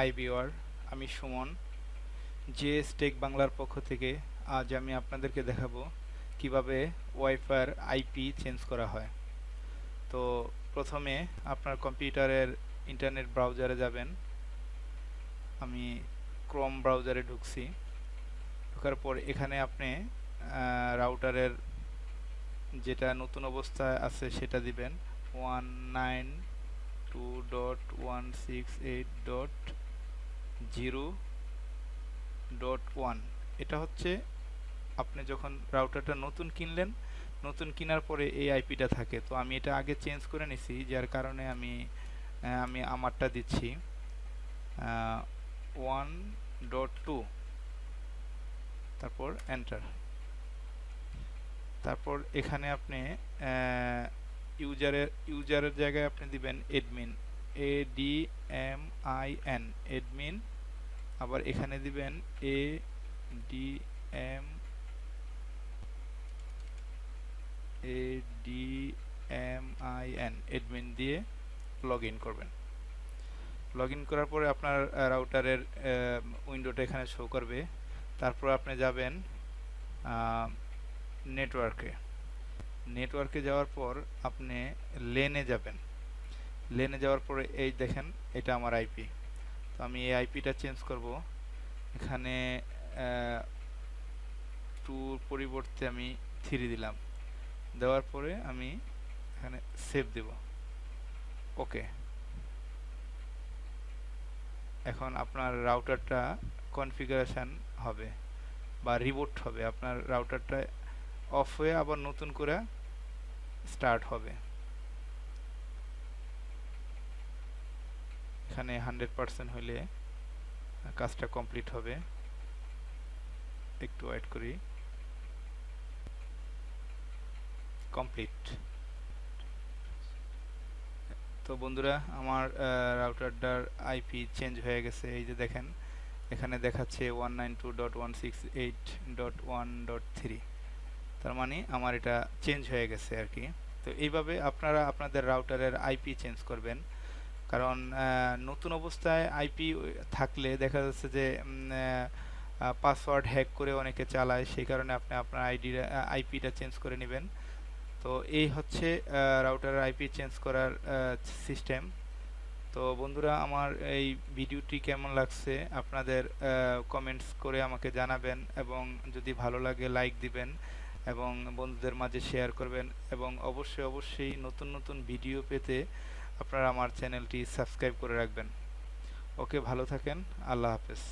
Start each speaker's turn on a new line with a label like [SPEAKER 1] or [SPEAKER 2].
[SPEAKER 1] High beware আমি Suman. J stake বাংলার পক্ষ থেকে আজ আমি আপনাদেরকে দেখাবো কীভাবে ওয়াইফাইয়ের আইপি চেঞ্জ করা হয়। তো প্রথমে আপনার কম্পিউটারের ইন্টারনেট ব্রাউজারে যাবেন। আমি ক্রোম ব্রাউজারে ঢুকছি। ঢোকার পর এখানে আপনি রাউটারের যেটা নতুন অবস্থায় আছে সেটা দিবেন। One nine two dot one six eight dot zero dot one. এটা হচ্ছে আপনি যখন রাউটারটা নতুন কিনলেন, নতুন কেনার পরে এই আইপিটা থাকে। তো আমি এটা আগে চেঞ্জ করে নিছি, যার কারণে আমি আমি আমারটা দিচ্ছি ওয়ান ডট টু তারপর এন্টার তারপর এখানে আপনি ইউজারের ইউজারের জায়গায় আপনি দিবেন admin A D M I N admin আবার এখানে দিবেন A D M A D M I N admin দিয়ে লগ ইন করবেন। লগ ইন করার পরে আপনার রাউটারের উইন্ডোটা এখানে শো করবে। তারপর আপনি যাবেন নেটওয়ার্কে নেটওয়ার্কে যাওয়ার পর আপনি লেনে যাবেন। লেনে যাওয়ার পরে এই দেখেন, এটা আমার আইপি তো আমি এই আইপিটা চেঞ্জ করব। এখানে টুর পরিবর্তে আমি থ্রি দিলাম। দেওয়ার পরে আমি এখানে সেভ দেব। ওকে এখন আপনার রাউটারটা কনফিগারেশন হবে বা রিবোট হবে। আপনার রাউটারটা অফ হয়ে আবার নতুন করে স্টার্ট হবে। এখানে হান্ড্রেড পারসেন্ট হলে কাজটা কমপ্লিট হবে। একটু ওয়েট করি। কমপ্লিট। তো বন্ধুরা, আমার রাউটারটার আইপি চেঞ্জ হয়ে গেছে। এই যে দেখেন, এখানে দেখাচ্ছে one nine two dot one six eight dot one dot three তার মানে আমার এটা চেঞ্জ হয়ে গেছে আর কি। তো এইভাবে আপনারা আপনাদের রাউটারের আইপি চেঞ্জ করবেন। কারণ নতুন অবস্থায় আইপি থাকলে দেখা যাচ্ছে যে পাসওয়ার্ড হ্যাক করে অনেকে চালায়, সেই কারণে আপনি আপনার আইডি আইপিটা চেঞ্জ করে নেবেন। তো এই হচ্ছে রাউটারের আইপি চেঞ্জ করার সিস্টেম তো বন্ধুরা, আমার এই ভিডিওটি কেমন লাগছে আপনাদের কমেন্টস করে আমাকে জানাবেন এবং যদি ভালো লাগে লাইক দিবেন এবং বন্ধুদের মাঝে শেয়ার করবেন এবং অবশ্যই অবশ্যই নতুন নতুন ভিডিও পেতে আপনারা আমার চ্যানেলটি সাবস্ক্রাইব করে রাখবেন। ওকে ভালো থাকেন। আল্লাহ হাফেজ।